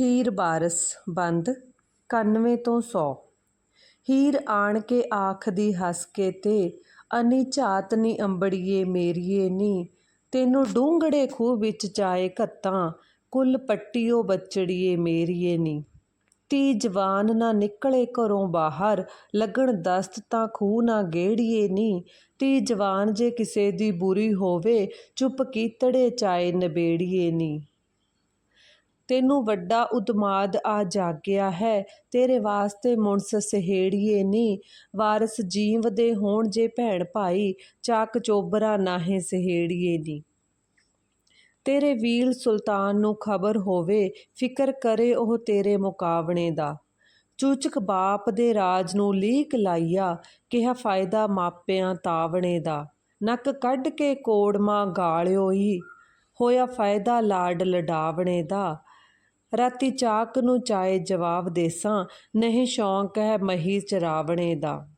ਹੀਰ ਬਾਰਸ ਬੰਦ 91 ਤੋਂ 100 ਹੀਰ ਆਣ ਕੇ ਆਖਦੀ ਹੱਸ ਕੇ ਤੇ ਅਨੀ ਝਾਤ ਨੀ ਅੰਬੜੀਏ ਮੇਰੀਏ ਨੀ, ਤੈਨੂੰ ਡੂੰਘੜੇ ਖੂਹ ਵਿੱਚ ਚਾਏ ਘੱਤਾਂ, ਕੁੱਲ ਪੱਟੀਓ ਬੱਚੜੀਏ ਮੇਰੀਏ ਨੀ। ਤੀ ਜਵਾਨ ਨਾ ਨਿਕਲੇ ਘਰੋਂ ਬਾਹਰ, ਲੱਗਣ ਦਸਤ ਤਾਂ ਖੂਹ ਨਾ ਗੇੜੀਏ ਨੀ। ਤੀ ਜਵਾਨ ਜੇ ਕਿਸੇ ਦੀ ਬੁਰੀ ਹੋਵੇ, ਚੁੱਪ ਕੀਤੜੇ ਚਾਏ ਨਬੇੜੀਏ ਨੀ। ਤੈਨੂੰ ਵੱਡਾ ਉਦਮਾਦ ਆ ਜਾਗਿਆ ਹੈ। ਤੇਰੇ ਵਾਸਤੇ ਮੁਨਸ ਸਹੇੜੀਏ ਨੀ। ਵਾਰਸ ਜੀਵਦੇ ਹੋਣ ਜੇ ਭੈਣ ਭਾਈ, ਚਾਕ ਚੋਬਰਾ ਨਾਹੇ ਸਹੇੜੀਏ ਨੀ। ਤੇਰੇ ਵੀਲ ਸੁਲਤਾਨ ਨੂੰ ਖਬਰ ਹੋਵੇ, ਫਿਕਰ ਕਰੇ ਉਹ ਤੇਰੇ ਮੁਕਾਵਣੇ ਦਾ। ਚੂਚਕ ਬਾਪ ਦੇ ਰਾਜ ਨੂੰ ਲੀਕ ਲਾਈਆ, ਕਿਹਾ ਫਾਇਦਾ ਮਾਪਿਆਂ ਤਾਵਣੇ ਦਾ। ਨੱਕ ਕੱਢ ਕੇ ਕੋੜਮਾ ਗਾਲਿਓ ਹੀ ਹੋਇਆ ਫਾਇਦਾ ਲਾਡ ਲਡਾਵਣੇ ਦਾ। ਰਾਤੀ ਚਾਕ ਨੂੰ ਚਾਏ ਜਵਾਬ ਦੇਸਾਂ, ਨਹੀਂ ਸ਼ੌਂਕ ਹੈ ਮਹੀ ਚਰਾਵਣੇ ਦਾ।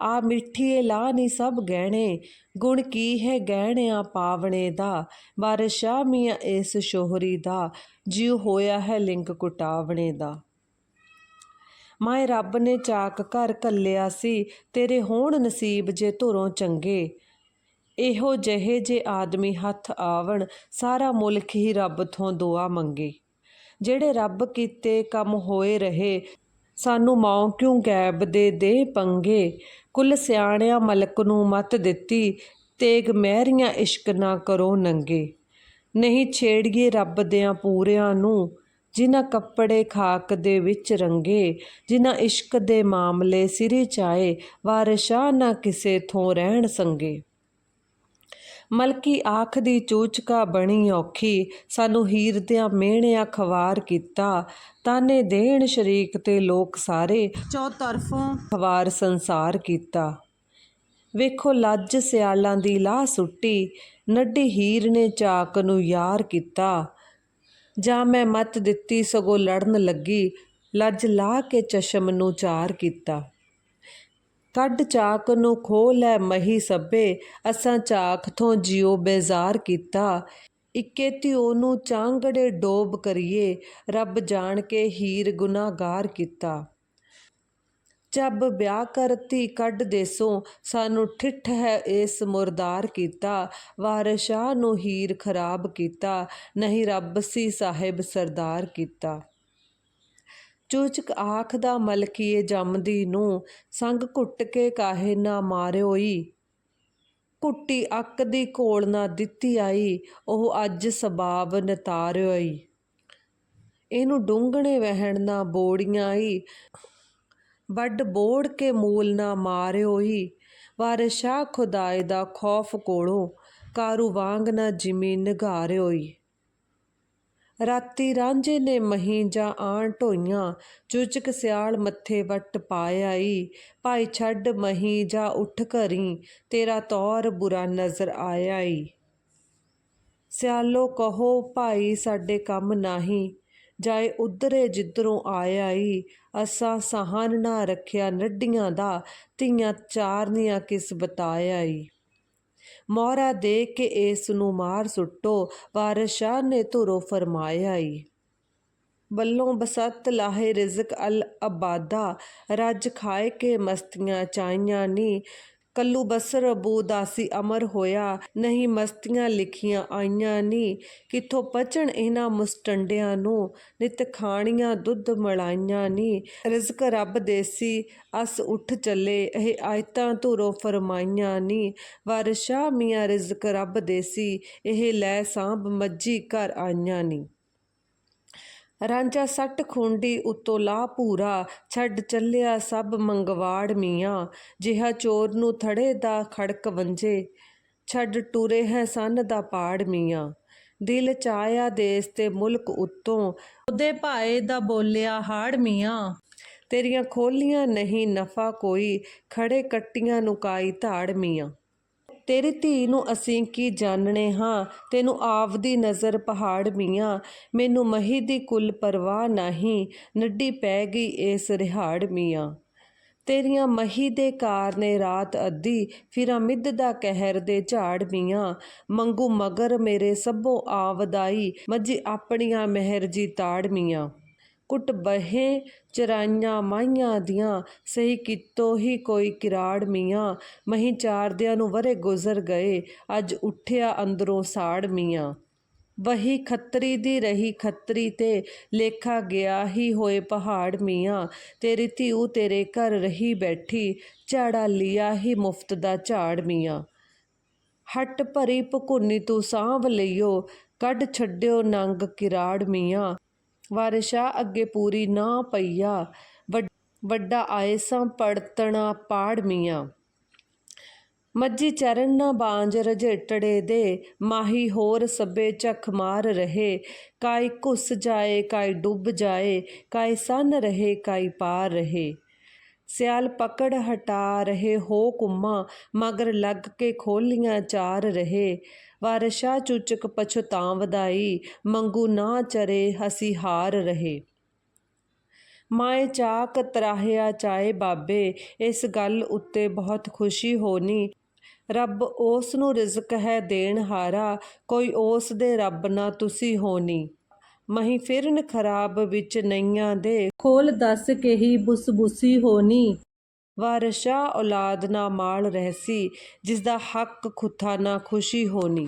ਆ ਮਿੱਠੀਏ ਲਾ ਨਹੀਂ ਸਭ ਗਹਿਣੇ, ਗੁਣ ਕੀ ਹੈ ਗਹਿਣਿਆਂ ਪਾਵਣੇ ਦਾ। ਬਾਰਿਸ਼ਾ ਮੀਆਂ ਇਸ ਸ਼ੋਹਰੀ ਦਾ, ਜਿਉ ਹੋਇਆ ਹੈ ਲਿੰਕ ਕੁਟਾਵਣੇ ਦਾ। ਮਾਏ ਰੱਬ ਨੇ ਚਾਕ ਘਰ ਕੱਲਿਆ ਸੀ, ਤੇਰੇ ਹੋਣ ਨਸੀਬ ਜੇ ਧੁਰੋਂ ਚੰਗੇ। ਇਹੋ ਜਿਹੇ ਜੇ ਆਦਮੀ ਹੱਥ ਆਵਣ, ਸਾਰਾ ਮੁਲਕ ਹੀ ਰੱਬ ਤੋਂ ਦੁਆ ਮੰਗੇ। ਜਿਹੜੇ ਰੱਬ ਕੀਤੇ ਕੰਮ ਹੋਏ ਰਹੇ, ਸਾਨੂੰ ਮੌਂ ਕਿਉਂ ਗੈਬ ਦੇ ਦੇ ਪੰਗੇ? ਕੁੱਲ ਸਿਆਣਿਆਂ ਮਲਕ ਨੂੰ ਮਤ ਦਿੱਤੀ, ਤੇਗ ਮਹਿਰੀਆਂ ਇਸ਼ਕ ਨਾ ਕਰੋ ਨੰਗੇ। ਨਹੀਂ ਛੇੜੀਏ ਰੱਬ ਦਿਆਂ ਪੂਰਿਆਂ ਨੂੰ, ਜਿਨ੍ਹਾਂ ਕੱਪੜੇ ਖਾਕ ਦੇ ਵਿੱਚ ਰੰਗੇ, ਜਿਨ੍ਹਾਂ ਇਸ਼ਕ ਦੇ ਮਾਮਲੇ ਸਿਰੇ ਚਾਏ, ਵਾਰਿਸ਼ਾ ਨਾ ਕਿਸੇ ਥੋਂ ਰਹਿਣ ਸੰਗੇ। ਮਲਕੀ ਆਖ ਦੀ ਚੂਚਕਾ ਬਣੀ ਔਖੀ ਸਾਨੂੰ ਹੀਰ ਦਿਆਂ ਮਿਹਣਿਆ ਖਵਾਰ ਕੀਤਾ। ਤਾਨੇ ਦੇਣ ਸ਼ਰੀਕ ਤੇ ਲੋਕ ਸਾਰੇ ਚੌਤਰਫੋਂ ਖਵਾਰ ਸੰਸਾਰ ਕੀਤਾ। ਵੇਖੋ ਲੱਜ ਸਿਆਲਾਂ ਦੀ ਲਾਹ ਸੁੱਟੀ ਨੱਡੀ ਹੀਰ ਨੇ ਚਾਕ ਨੂੰ ਯਾਰ ਕੀਤਾ। ਜਾਂ ਮੈਂ ਮਤ ਦਿੱਤੀ ਸਗੋਂ ਲੜਨ ਲੱਗੀ ਲੱਜ ਲਾ ਕੇ ਚਸ਼ਮ ਨੂੰ ਚਾਰ ਕੀਤਾ। ਕੱਢ ਚਾਕ ਨੂੰ ਖੋਹ ਲੈ ਮਹੀ ਸੱਬੇ ਅਸਾਂ ਚਾਕ ਤੋਂ ਜਿਉ ਬੇਜ਼ਾਰ ਕੀਤਾ। ਇੱਕੇ ਧਿਓ ਨੂੰ ਚਾਂਗੜੇ ਡੋਬ ਕਰੀਏ, ਰੱਬ ਜਾਣ ਕੇ ਹੀਰ ਗੁਨਾਹਗਾਰ ਕੀਤਾ। ਜਬ ਵਿਆਹ ਕਰਤੀ ਕੱਢ ਦੇਸੋਂ, ਸਾਨੂੰ ਠਿੱਠ ਹੈ ਇਸ ਮੁਰਦਾਰ ਕੀਤਾ। ਵਾਰਿਸ਼ਾਹ ਨੂੰ ਹੀਰ ਖਰਾਬ ਕੀਤਾ, ਨਹੀਂ ਰੱਬ ਸੀ ਸਾਹਿਬ ਸਰਦਾਰ ਕੀਤਾ। ਚੂਚਕ ਆਖਦਾ ਮਲਕੀਏ ਜੰਮਦੀ ਨੂੰ ਸੰਗ ਘੁੱਟ ਕੇ ਕਾਹੇ ਨਾ ਮਾਰਿਓਈ। ਕੁੱਟੀ ਅੱਕ ਦੀ ਕੋਲ ਨਾ ਦਿੱਤੀ ਆਈ, ਉਹ ਅੱਜ ਸਬਾਬ ਨਤਾਰਿਓਈ। ਇਹਨੂੰ ਡੂੰਘਣੇ ਵਹਿਣ ਨਾ ਬੋੜੀਆਂ ਆਈ ਵੱਡ ਬੋੜ ਕੇ ਮੂਲ ਨਾ ਮਾਰਿਓਈ। ਵਾਰਿਸ਼ਾ ਖੁਦਾਏ ਦਾ ਖੌਫ ਕੋਲੋਂ, ਕਾਰੂ ਵਾਂਗ ਨਾ ਜਿਮੀ ਨਿਗਾਰਿਓਈ ਰਾਤੀ ਰਾਂਝੇ ਨੇ ਮਹੀਂ ਜਾਂ ਆਣ ਢੋਈਆਂ, ਚੁਚਕ ਸਿਆਲ ਮੱਥੇ ਵੱਟ ਪਾਇਆਈ ਭਾਈ ਛੱਡ ਮਹੀਂ ਜਾਂ ਉੱਠ ਘਰੀ, ਤੇਰਾ ਤੌਰ ਬੁਰਾ ਨਜ਼ਰ ਆਇਆਈ ਸਿਆਲੋ ਕਹੋ, ਭਾਈ ਸਾਡੇ ਕੰਮ ਨਾਹੀ, ਜਾਏ ਉਧਰੇ ਜਿੱਧਰੋਂ ਆਇਆਈ ਅਸਾਂ ਸਹਾਨ ਨਾ ਰੱਖਿਆ ਨੱਡੀਆਂ ਦਾ, ਧੀਆਂ ਚਾਰਨੀਆਂ ਕਿਸ ਬਤਾਇਆਈ ਮੋਹਰਾ ਦੇ ਕੇ ਇਸ ਨੂੰ ਮਾਰ ਸੁੱਟੋ ਵਾਰਿਸ਼ਾਹ ਨੇ ਧੁਰੋ ਫਰਮਾਇਆ ਈ। ਵੱਲੋਂ ਬਸਤ ਲਾਹੇ ਰਿਜ਼ਕ ਅਲ ਅਬਾਦਾ ਰੱਜ ਖਾਏ ਕੇ ਮਸਤੀਆਂ ਚਾਈਆਂ ਨੀ। ਕੱਲੂ ਬਸਰ ਅਬੂ ਦਾਸੀ ਅਮਰ ਹੋਇਆ, ਨਹੀਂ ਮਸਤੀਆਂ ਲਿਖੀਆਂ ਆਈਆਂ ਨੀ। ਕਿੱਥੋਂ ਪਚਣ ਇਹਨਾਂ ਮੁਸਟੰਡਿਆਂ ਨੂੰ, ਨਿਤ ਖਾਣੀਆਂ ਦੁੱਧ ਮਲਾਈਆਂ ਨੀ। ਰਿਜ਼ਕ ਰੱਬ ਦੇਸੀ ਅਸ ਉੱਠ ਚੱਲੇ, ਇਹ ਆਇਤਾਂ ਧੁਰੋ ਫਰਮਾਈਆਂ ਨੀ। ਵਾਰਿਸ਼ਾ ਮੀਆਂ ਰਿਜ਼ਕ ਰੱਬ ਦੇਸੀ ਇਹ ਲੈ ਸਾਂਭ ਮੱਜੀ ਘਰ ਆਈਆਂ ਨੀ। ਰਾਂਝਾ ਸੱਟ ਖੁੰਡੀ ਉਤੋਂ ਲਾ ਪੂਰਾ ਛੱਡ ਚੱਲਿਆ ਸਭ ਮੰਗਵਾੜ ਮੀਆਂ। ਜਿਹਾ ਚੋਰ ਨੂੰ ਥੜੇ ਦਾ ਖੜਕ ਵੰਜੇ ਛੱਡ ਟੁਰੇ ਹੈ ਸੰਨ ਦਾ ਪਾੜ ਮੀਆਂ। ਦਿਲ ਚਾਇਆ ਦੇਸ ਤੇ ਮੁਲਕ ਉਤੋਂ, ਉਹਦੇ ਭਾਏ ਦਾ ਬੋਲਿਆ ਹਾੜ ਮੀਆਂ। ਤੇਰੀਆਂ ਖੋਲੀਆਂ ਨਹੀਂ ਨਫਾ ਕੋਈ, ਖੜੇ ਕੱਟੀਆਂ ਨੂੰ ਕਾਈ ਧਾੜ ਮੀਆਂ। ਤੇਰੀ ਧੀ ਨੂੰ ਅਸੀਂ ਕੀ ਜਾਣਨੇ ਹਾਂ? ਤੈਨੂੰ ਆਪਦੀ ਨਜ਼ਰ ਪਹਾੜ ਮੀਆਂ। ਮੈਨੂੰ ਮਹੀ ਦੀ ਕੁੱਲ ਪਰਵਾਹ ਨਹੀਂ। ਨੱਡੀ ਪੈ ਗਈ ਇਸ ਰਿਹਾੜ ਮੀਆਂ। ਤੇਰੀਆਂ ਮਹੀ ਦੇ ਕਾਰ ਨੇ ਰਾਤ ਅੱਧੀ ਫਿਰਾਂ ਮਿੱਧ ਦਾ ਕਹਿਰ ਦੇ ਝਾੜ ਮੀਆਂ। ਮੰਗੂ ਮਗਰ ਮੇਰੇ ਸਭੋ ਆਵਦਾਈ, ਮੱਝੀ ਆਪਣੀਆਂ ਮਹਿਰ ਜੀ ਤਾੜ ਮੀਆਂ। ਕੁੱਟ ਬਹੇ ਚਰਾਈਆਂ ਮਾਈਆਂ ਦੀਆਂ, ਸਹੀ ਕਿਤੋਂ ਹੀ ਕੋਈ ਕਿਰਾੜ ਮੀਆਂ। ਮਹੀਂ ਚਾਰਦਿਆਂ ਨੂੰ ਵਰੇ ਗੁਜ਼ਰ ਗਏ, ਅੱਜ ਉੱਠਿਆ ਅੰਦਰੋਂ ਸਾੜ ਮੀਆਂ। ਵਹੀ ਖੱਤਰੀ ਦੀ ਰਹੀ ਖੱਤਰੀ ਤੇ ਲੇਖਾ ਗਿਆ ਹੀ ਹੋਏ ਪਹਾੜ ਮੀਆਂ। ਤੇਰੀ ਧੀਉ ਤੇਰੇ ਘਰ ਰਹੀ ਬੈਠੀ, ਝਾੜਾ ਲਿਆ ਹੀ ਮੁਫਤ ਦਾ ਝਾੜ ਮੀਆਂ। ਹੱਟ ਭਰੀ ਭਕੁੰਨੀ ਤੂੰ ਸਾਂਭ ਲਈਓ, ਕੱਢ ਛੱਡਿਓ ਨੰਗ ਕਿਰਾੜ ਮੀਆਂ। ਵਾਰਿਸ਼ਾ ਅੱਗੇ ਪੂਰੀ ਨਾ ਪਈਆ। ਵੱਡ- ਵੱਡਾ ਆਇਸਾਂ ਪੜਤਣਾ ਪਾੜ ਮੀਆਂ। ਮੱਝੀ ਚਰਨ ਨਾ ਬਾਂਝ ਰਜੇਟੜੇ ਦੇ। ਮਾਹੀ ਹੋਰ ਸਭੇ ਚਖ ਮਾਰ ਰਹੇ। ਕਾਈ ਘੁੱਸ ਜਾਏ, ਕਾਈ ਡੁੱਬ ਜਾਏ। ਕਾਈ ਸੰਨ ਰਹੇ, ਕਾਈ ਪਾਰ ਰਹੇ। ਸਿਆਲ ਪਕੜ ਹਟਾ ਰਹੇ ਹੋ ਕੁੰਮਾ, ਮਗਰ ਲੱਗ ਕੇ ਖੋਲੀਆਂ ਚਾਰ ਰਹੇ। ਵਾਰਸ਼ਾ ਚੁਚਕ ਪਛਤਾਂ ਵਧਾਈ ਮੰਗੂ ਨਾ ਚਰੇ ਹਸੀ ਹਾਰ ਰਹੇ। ਮਾਏ ਚਾਕ ਤਰਾਹਿਆ ਚਾਏ ਬਾਬੇ, ਇਸ ਗੱਲ ਉੱਤੇ ਬਹੁਤ ਖੁਸ਼ੀ ਹੋਣੀ। ਰੱਬ ਉਸ ਨੂੰ ਰਿਜ਼ਕ ਹੈ ਦੇਣ ਹਾਰਾ, ਕੋਈ ਉਸ ਦੇ ਰੱਬ ਨਾ ਤੁਸੀਂ ਹੋਣੀ। ਮਹੀਂ ਫਿਰਨ ਖਰਾਬ ਵਿੱਚ ਨਈਆਂ ਦੇ। ਖੋਲ ਦੱਸ ਕੇ ਹੀ ਬੁਸਬੁਸੀ ਹੋਣੀ। ਵਾਰਸ਼ਾ ਔਲਾਦ ਨਾ ਮਾਲ ਰਹਿਸੀ ਜਿਸ ਦਾ ਹੱਕ ਖੁੱਥਾ ਨਾ ਖੁਸ਼ੀ ਹੋਣੀ।